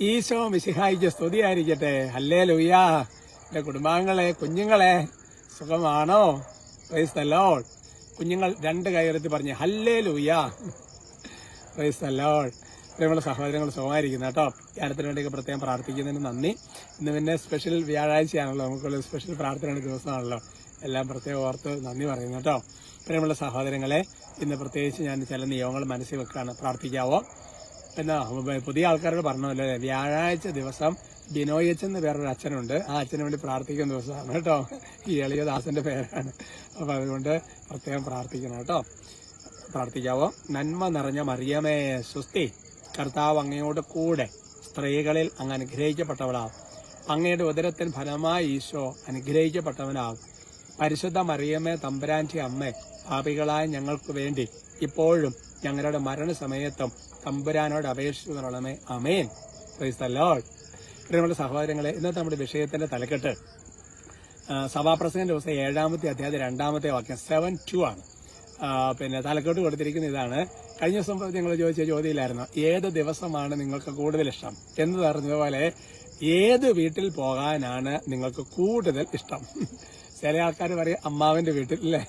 ഈശോ മിശിഹായിക്ക് സ്തുതിയായിരിക്കട്ടെ. അല്ലേ ലുയ്യ എന്റെ കുടുംബാംഗങ്ങളെ കുഞ്ഞുങ്ങളെ സുഖമാണോ? പ്രൈസ് തല്ലോൾ കുഞ്ഞുങ്ങൾ രണ്ട് കൈയറുത്തി പറഞ്ഞ് ഹല്ലേ ലുയ്യ പ്രൈസ് തല്ലോൾ പ്രിയമുള്ള സഹോദരങ്ങൾ സുഖമായിരിക്കുന്നു കേട്ടോ. ധ്യാനത്തിന് വേണ്ടിയൊക്കെ പ്രത്യേകം പ്രാർത്ഥിക്കുന്നതിന് നന്ദി. ഇന്ന് പിന്നെ സ്പെഷ്യൽ വ്യാഴാഴ്ചയാണല്ലോ. നമുക്കുള്ള സ്പെഷ്യൽ പ്രാർത്ഥനയുടെ ദിവസമാണല്ലോ. എല്ലാം പ്രത്യേകം ഓർത്ത് നന്ദി പറയുന്നു കേട്ടോ. പ്രിയമുള്ള സഹോദരങ്ങളെ ഇന്ന് പ്രത്യേകിച്ച് ഞാൻ ചില നിയമങ്ങൾ മനസ്സിൽ വെക്കാണ്. പ്രാർത്ഥിക്കാവോ? എന്നാ പുതിയ ആൾക്കാരോട് പറഞ്ഞല്ലോ വ്യാഴാഴ്ച ദിവസം ബിനോയ് അച്ഛൻ എന്ന് വേറൊരു അച്ഛനുണ്ട്. ആ അച്ഛന് വേണ്ടി പ്രാർത്ഥിക്കുന്ന ദിവസമാണ് കേട്ടോ. ഈ എളിയദാസന്റെ പേരാണ്. അപ്പൊ അതുകൊണ്ട് പ്രത്യേകം പ്രാർത്ഥിക്കണം കേട്ടോ. പ്രാർത്ഥിക്കാവോ? നന്മ നിറഞ്ഞ മറിയമേ സുസ്തി കർത്താവ് അങ്ങയോട് കൂടെ സ്ത്രീകളിൽ അങ്ങ് അനുഗ്രഹിക്കപ്പെട്ടവളാവും. അങ്ങയുടെ ഉദരത്തിന് ഫലമായി ഈശോ അനുഗ്രഹിക്കപ്പെട്ടവനാവും. പരിശുദ്ധ മറിയമ്മേ തമ്പുരാന്റെ അമ്മേ പാപികളായ ഞങ്ങൾക്ക് വേണ്ടി ഇപ്പോഴും ഞങ്ങളുടെ മരണസമയത്തും തമ്പുരാനോട് അപേക്ഷിച്ചുകൊള്ളണമേ അമേൻ പ്രൈസ് ദ ലോർഡ് സഹോദരങ്ങളെ ഇന്നത്തെ നമ്മുടെ വിഷയത്തിന്റെ തലക്കെട്ട് സഭാ സഭാപ്രസംഗം ദിവസം ഏഴാമത്തെ അധ്യായം രണ്ടാമത്തെ വാക്യം സെവൻ ടു ആണ്. പിന്നെ തലക്കെട്ട് കൊടുത്തിരിക്കുന്ന ഇതാണ്. കഴിഞ്ഞ ദിവസം നിങ്ങൾ ചോദിച്ച ചോദ്യമില്ലായിരുന്നു ഏത് ദിവസമാണ് നിങ്ങൾക്ക് കൂടുതൽ ഇഷ്ടം? എന്ന് പറഞ്ഞതുപോലെ ഏത് വീട്ടിൽ പോകാനാണ് നിങ്ങൾക്ക് കൂടുതൽ ഇഷ്ടം? ചില ആൾക്കാർ പറയും അമ്മാവന്റെ വീട്ടിൽ അല്ലേ?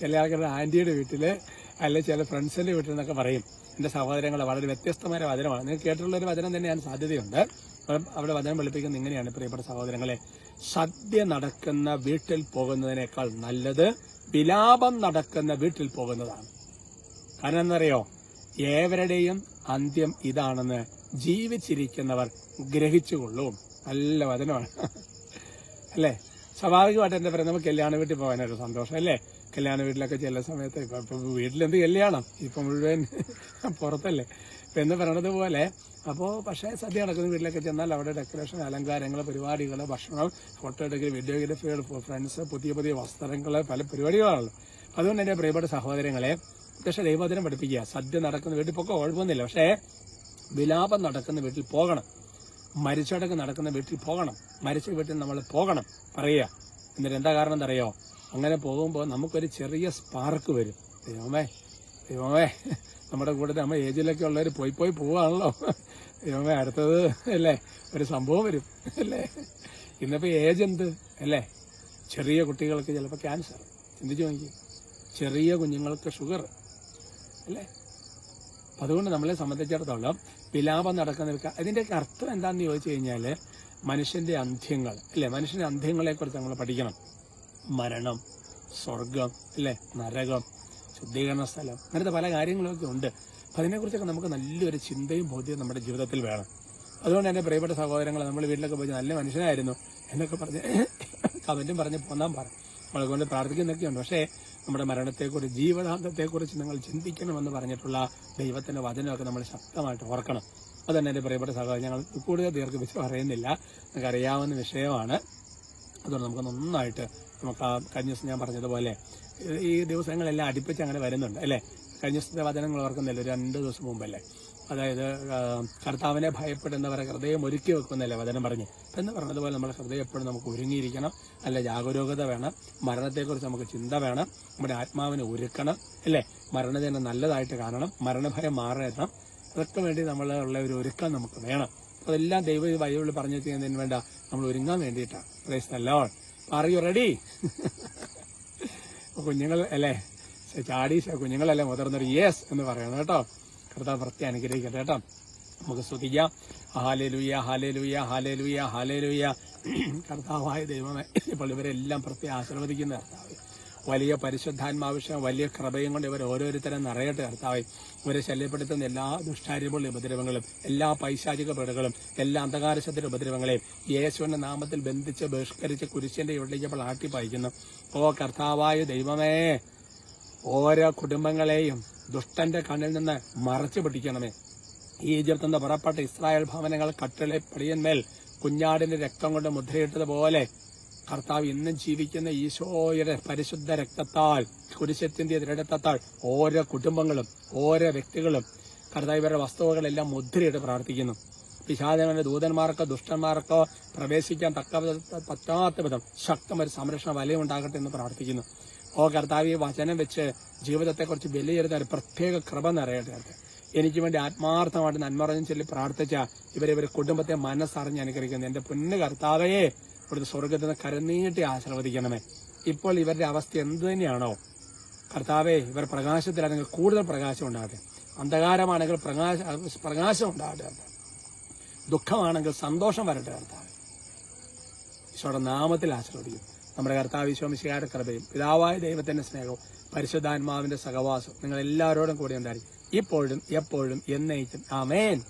ചില ആൾക്കാരുടെ ആന്റിയുടെ വീട്ടിൽ അല്ലെ ചില ഫ്രണ്ട്സിന്റെ വീട്ടിൽ എന്നൊക്കെ പറയും. എന്റെ സഹോദരങ്ങളെ വളരെ വ്യത്യസ്തമായ വചനമാണ്. നിങ്ങൾ കേട്ടിട്ടുള്ള ഒരു വചനം തന്നെയാണ് സാധ്യതയുണ്ട്. അവിടെ വചനം വെളുപ്പിക്കുന്നത് ഇങ്ങനെയാണ് പ്രിയപ്പെട്ട സഹോദരങ്ങളെ. സദ്യ നടക്കുന്ന വീട്ടിൽ പോകുന്നതിനേക്കാൾ നല്ലത് വിലാപം നടക്കുന്ന വീട്ടിൽ പോകുന്നതാണ്. കാരണം എന്നറിയോ? ഏവരുടെയും അന്ത്യം ഇതാണെന്ന് ജീവിച്ചിരിക്കുന്നവർ ഗ്രഹിച്ചുകൊള്ളും. നല്ല വചനമാണ്. അല്ലേ? സ്വാഭാവികമായിട്ട് എന്താ പറയുക? നമുക്ക് കല്യാണ വീട്ടിൽ പോകാനൊരു സന്തോഷം അല്ലേ? കല്യാണ വീട്ടിലൊക്കെ ചില സമയത്ത് ഇപ്പൊ ഇപ്പൊ വീട്ടിലെന്ത് കല്യാണം? ഇപ്പൊ മുഴുവൻ പുറത്തല്ലേ. ഇപ്പൊ എന്ന് പറയണത് പോലെ അപ്പോ പക്ഷേ സദ്യ നടക്കുന്ന വീട്ടിലൊക്കെ ചെന്നാൽ അവിടെ ഡെക്കറേഷൻ അലങ്കാരങ്ങൾ പരിപാടികൾ ഭക്ഷണം ഫോട്ടോ എടുക്കുക വീഡിയോഗ്രാഫികൾ ഫ്രണ്ട്സ് പുതിയ പുതിയ വസ്ത്രങ്ങൾ പല പരിപാടികളാണല്ലോ അതുകൊണ്ട് എന്റെ പ്രിയപ്പെട്ട സഹോദരങ്ങളെ പക്ഷേ ദൈവദിനം പഠിപ്പിക്കുക. സദ്യ നടക്കുന്ന വീട്ടിൽ പൊക്കെ കുഴപ്പമൊന്നുമില്ല. പക്ഷേ വിലാപം നടക്കുന്ന വീട്ടിൽ പോകണം. മരിച്ചടക്ക് നടക്കുന്ന വീട്ടിൽ പോകണം. മരിച്ച വീട്ടിൽ നമ്മൾ പോകണം. പറയുക. എന്നിട്ട് എന്താ കാരണം എന്നറിയോ അങ്ങനെ പോകുമ്പോൾ നമുക്കൊരു ചെറിയ സ്പാർക്ക് വരും. ദൈവമേ ദൈവമേ. നമ്മുടെ കൂടെ നമ്മൾ ഏജിലൊക്കെ ഉള്ളവർ പോയി പോയി പോവാണല്ലോ. ദൈവമേ അടുത്തത് അല്ലേ? ഒരു സംഭവം വരും അല്ലേ? ഇന്നിപ്പോൾ ഏജ് എന്ത് അല്ലേ? ചെറിയ കുട്ടികൾക്ക് ചിലപ്പോൾ ക്യാൻസർ ചിന്തിച്ചു നോക്കി. ചെറിയ കുഞ്ഞുങ്ങൾക്ക് ഷുഗർ അല്ലേ? അപ്പം അതുകൊണ്ട് നമ്മളെ സംബന്ധിച്ചിടത്തോളം വിലാപം നടക്കുന്ന അതിന്റെയൊക്കെ അർത്ഥം എന്താണെന്ന് ചോദിച്ചു കഴിഞ്ഞാൽ മനുഷ്യന്റെ അന്ത്യങ്ങൾ അല്ലേ? മനുഷ്യന്റെ അന്ത്യങ്ങളെ കുറിച്ച് നമ്മൾ പഠിക്കണം. മരണം സ്വർഗം അല്ലേ? നരകം ശുദ്ധീകരണ സ്ഥലം അങ്ങനത്തെ പല കാര്യങ്ങളൊക്കെ ഉണ്ട്. അപ്പം അതിനെക്കുറിച്ചൊക്കെ നമുക്ക് നല്ലൊരു ചിന്തയും ബോധ്യവും നമ്മുടെ ജീവിതത്തിൽ വേണം. അതുകൊണ്ട് തന്നെ പ്രിയപ്പെട്ട സഹോദരങ്ങൾ നമ്മൾ വീട്ടിലൊക്കെ പോയി നല്ല മനുഷ്യനായിരുന്നു എന്നൊക്കെ പറഞ്ഞ് കമന്റും പറഞ്ഞ് പോന്നാൻ പറ അതുകൊണ്ട് പ്രാർത്ഥിക്കുന്നൊക്കെയുണ്ട്. പക്ഷേ നമ്മുടെ മരണത്തെക്കുറിച്ച് ജീവിതാന്തത്തെക്കുറിച്ച് നിങ്ങൾ ചിന്തിക്കണമെന്ന് പറഞ്ഞിട്ടുള്ള ദൈവത്തിന്റെ വചനമൊക്കെ നമ്മൾ ശക്തമായിട്ട് ഓർക്കണം. അത് തന്നെ എന്റെ പ്രിയപ്പെട്ട സഹോദരൻ. ഞങ്ങൾ കൂടുതൽ ദീർഘിപ്പിച്ച് പറയുന്നില്ല. നമുക്കറിയാവുന്ന വിഷയമാണ്. അതുകൊണ്ട് നമുക്ക് നന്നായിട്ട് നമുക്ക് ആ കഴിഞ്ഞ ദിവസം ഞാൻ പറഞ്ഞതുപോലെ ഈ ദിവസങ്ങളെല്ലാം അടുപ്പിച്ച് അങ്ങനെ വരുന്നുണ്ട് അല്ലേ? കഴിഞ്ഞ ദിവസത്തെ വചനങ്ങൾ ഓർക്കുന്നില്ല? രണ്ട് ദിവസം മുമ്പല്ലേ? അതായത് കർത്താവിനെ ഭയപ്പെടുന്നവരെ ഹൃദയം ഒരുക്കി വെക്കുന്നല്ലേ വചനം പറഞ്ഞു? എന്ന് പറഞ്ഞതുപോലെ നമ്മുടെ ഹൃദയം എപ്പോഴും നമുക്ക് ഒരുങ്ങിയിരിക്കണം അല്ല ജാഗരൂകത വേണം മരണത്തെക്കുറിച്ച് നമുക്ക് ചിന്ത വേണം നമ്മുടെ ആത്മാവിനെ ഒരുക്കണം അല്ലേ? മരണത്തിനെ നല്ലതായിട്ട് കാണണം മരണഭയം മാറണം അതൊക്കെ വേണ്ടി നമ്മൾ ഉള്ള ഒരു ഒരുക്കം നമുക്ക് വേണം. അതെല്ലാം ദൈവ ബൈബിളിൽ പറഞ്ഞു വെച്ചതിന് വേണ്ട നമ്മൾ ഒരുങ്ങാൻ വേണ്ടിയിട്ടാണ്. പ്രൈസ് നല്ലോൺ ആർ യു റെഡി കുഞ്ഞുങ്ങൾ അല്ലേ? ചാടി കുഞ്ഞുങ്ങളല്ലേ മുതിർന്നൊരു യെസ് എന്ന് പറയണം കേട്ടോ. കർത്താവ് വൃത്തി അനുഗ്രഹിക്കട്ടെ കേട്ടോ. നമുക്ക് സ്തുതിക്കാം. ഹാലേ ലൂയ ഹാലേ ലൂയ കർത്താവായ ദൈവമേ ഇപ്പോൾ ഇവരെല്ലാം പ്രത്യേകം ആശീർവദിക്കുന്ന. കർത്താവ് വലിയ പരിശുദ്ധാത്മാവശ്യം വലിയ കൃപയും കൊണ്ട് ഇവർ ഓരോരുത്തരും നിറയട്ടെ കർത്താവെ. ഇവരെ ശല്യപ്പെടുത്തുന്ന എല്ലാ ദുഷ്ടാര്യമുള്ള ഉപദ്രവങ്ങളും എല്ലാ പൈശാചിക പേടുകളും എല്ലാ അന്ധകാരശത്തിന്റെ ഉപദ്രവങ്ങളെയും യേശുവിന്റെ നാമത്തിൽ ബന്ധിച്ച് ബഹിഷ്കരിച്ച് കുരിശിന്റെ ഇവിടേക്ക് ആട്ടി ആട്ടിപ്പായിക്കുന്നു ഓ കർത്താവായ ദൈവമേ ഓരോ കുടുംബങ്ങളെയും ദുഷ്ടന്റെ കണ്ണിൽ നിന്ന് മറച്ചു പിടിക്കണമേ. ഈജിപ്തിൽ നിന്ന് പുറപ്പെട്ട ഇസ്രായേൽ ഭവനങ്ങൾ കട്ടിളെ പടിയന്മേൽ കുഞ്ഞാടിന്റെ രക്തം കൊണ്ട് മുദ്രയിട്ടതുപോലെ കർത്താവ് ഇന്നും ജീവിക്കുന്ന ഈശോയുടെ പരിശുദ്ധ രക്തത്താൽ കുരിശത്തിന്റെ ദൃഢത്താൽ ഓരോ കുടുംബങ്ങളും ഓരോ വ്യക്തികളും കർത്താവ് ഇവരുടെ വസ്തുവകളെല്ലാം മുദ്രയിട്ട് പ്രാർത്ഥിക്കുന്നു. പിശാചങ്ങളുടെ ദൂതന്മാർക്കോ ദുഷ്ടന്മാർക്കോ പ്രവേശിക്കാൻ തക്ക പറ്റാത്ത വിധം ശക്തമൊരു സംരക്ഷണ വലയം ഉണ്ടാകട്ടെ എന്ന് പ്രാർത്ഥിക്കുന്നു. ഓ കർത്താവ് ഈ വചനം വെച്ച് ജീവിതത്തെക്കുറിച്ച് വിലയിരുന്ന ഒരു പ്രത്യേക കൃപ നിറയട്ടെ. എനിക്ക് വേണ്ടി ആത്മാർത്ഥമായിട്ട് നന്മറഞ്ഞു ചൊല്ലി പ്രാർത്ഥിച്ച ഇവരെ ഇവരെ കുടുംബത്തെ മനസ്സറിഞ്ഞ് അനുഗ്രഹിക്കുന്നു. എന്റെ പൊന്ന് കർത്താവയെ ഇവിടുത്തെ സ്വർഗത്തിൽ നിന്ന് കരനീട്ടി ആശീർവദിക്കണമേ. ഇപ്പോൾ ഇവരുടെ അവസ്ഥ എന്തു തന്നെയാണോ? കർത്താവെ ഇവർ പ്രകാശത്തിലാണെങ്കിൽ കൂടുതൽ പ്രകാശം ഉണ്ടാകട്ടെ. അന്ധകാരമാണെങ്കിൽ പ്രകാശ പ്രകാശം ഉണ്ടാകട്ടെ. ദുഃഖമാണെങ്കിൽ സന്തോഷം വരട്ടെ കർത്താവ്. ഈശോയുടെ നാമത്തിൽ ആശ്രവദിക്കും നമ്മുടെ കർത്താവ് ഈശോമിശികാര കൃപയും പിതാവായ ദൈവത്തിന്റെ സ്നേഹവും പരിശുദ്ധാത്മാവിന്റെ സഹവാസം നിങ്ങൾ എല്ലാവരോടും കൂടി ഉണ്ടായിരിക്കും. ഇപ്പോഴും എപ്പോഴും എന്നേക്കും. ആമേൻ.